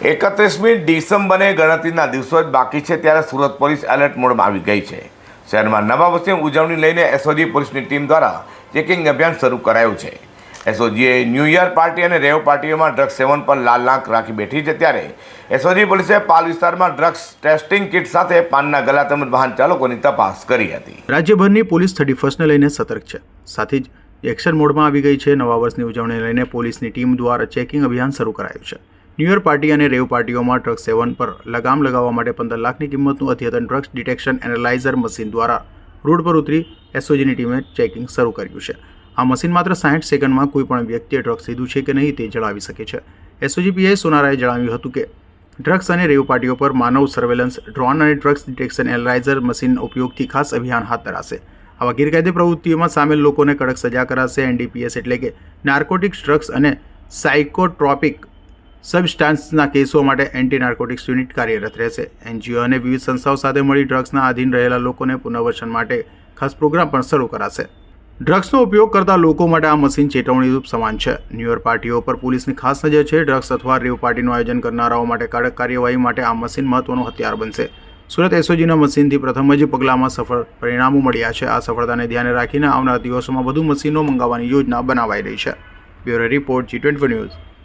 એકત્રીસમી ડિસેમ્બરે ગણતરીના દિવસો જ બાકી છે ત્યારે સુરત પોલીસ એલર્ટ મોડમાં આવી ગઈ છે. શહેરમાં નવા વર્ષની ઉજવણી લઈને એસઓજી પોલીસની ટીમ દ્વારા ચેકિંગ અભિયાન શરૂ કરાયું છે. એસઓજીએ ન્યૂ યર પાર્ટી અને રેવ પાર્ટીઓમાં ડ્રગ્સ સેવન પર લાલ લાંક રાખી બેઠી છે ત્યારે એસઓજી પોલીસે પાલ વિસ્તારમાં ડ્રગ્સ ટેસ્ટિંગ કિટ સાથે પાનના ગલા તેમજ વાહન ચાલકોની તપાસ કરી હતી. રાજ્યભરની પોલીસ થર્ટી ફર્સ્ટને લઈને સતર્ક છે. સાથે જ એક્શન મોડમાં આવી ગઈ છે નવા વર્ષની ઉજવણીને લઈને પોલીસની ટીમ દ્વારા ચેકિંગ અભિયાન શરૂ કરાયું છે. ન્યૂ યર પાર્ટી અને રેવ પાર્ટીઓમાં ડ્રગ્સ સેવન પર લગામ લગાવવા માટે પંદર લાખની કિંમતનું અદ્યતન ડ્રગ્સ ડિટેક્શન એનાલાઇઝર મશીન દ્વારા રોડ પર ઉતરી એસઓજીની ટીમે ચેકિંગ શરૂ કર્યું છે. આ મશીન માત્ર સાઠ સેકન્ડમાં કોઈ પણ વ્યક્તિએ ડ્રગ્સ લીધું છે કે નહીં તે જણાવી શકે છે. એસઓજી પીઆઈ સોનારાએ જણાવ્યું હતું કે, ડ્રગ્સ અને રેવ પાર્ટીઓ પર માનવ સર્વેલન્સ, ડ્રોન અને ડ્રગ્સ ડિટેક્શન એનાલાઇઝર મશીન ઉપયોગથી ખાસ અભિયાન હાથ ધરાશે. આવા ગેરકાયદે પ્રવૃત્તિઓમાં સામેલ લોકોને કડક સજા કરાશે, એનડીપીએસ એટલે કે નાર્કોટિક્સ ડ્રગ્સ અને સાયકોટ્રોપિક સબસ્ટાન્સના કેસો માટે એન્ટી નાર્કોટિક્સ યુનિટ કાર્યરત રહેશે. એનજીઓ અને વિવિધ સંસ્થાઓ સાથે મળી ડ્રગ્સના આધીન રહેલા લોકોને પુનર્વસન માટે ખાસ પ્રોગ્રામ પણ શરૂ કરાશે. ડ્રગ્સનો ઉપયોગ કરતા લોકો માટે આ મશીન ચેતવણીરૂપ સમાન છે. ન્યૂયર પાર્ટીઓ પર પોલીસની ખાસ નજર છે. ડ્રગ્સ અથવા રેવ પાર્ટીનું આયોજન કરનારાઓ માટે કડક કાર્યવાહી માટે આ મશીન મહત્વનું હથિયાર બનશે. સુરત એસઓજીના મશીનથી પ્રથમ જ પગલામાં સફળ પરિણામો મળ્યા છે. આ સફળતાને ધ્યાને રાખીને આવનારા દિવસોમાં વધુ મશીનો મંગાવવાની યોજના બનાવાઈ રહી છે. Bureau report G twenty news.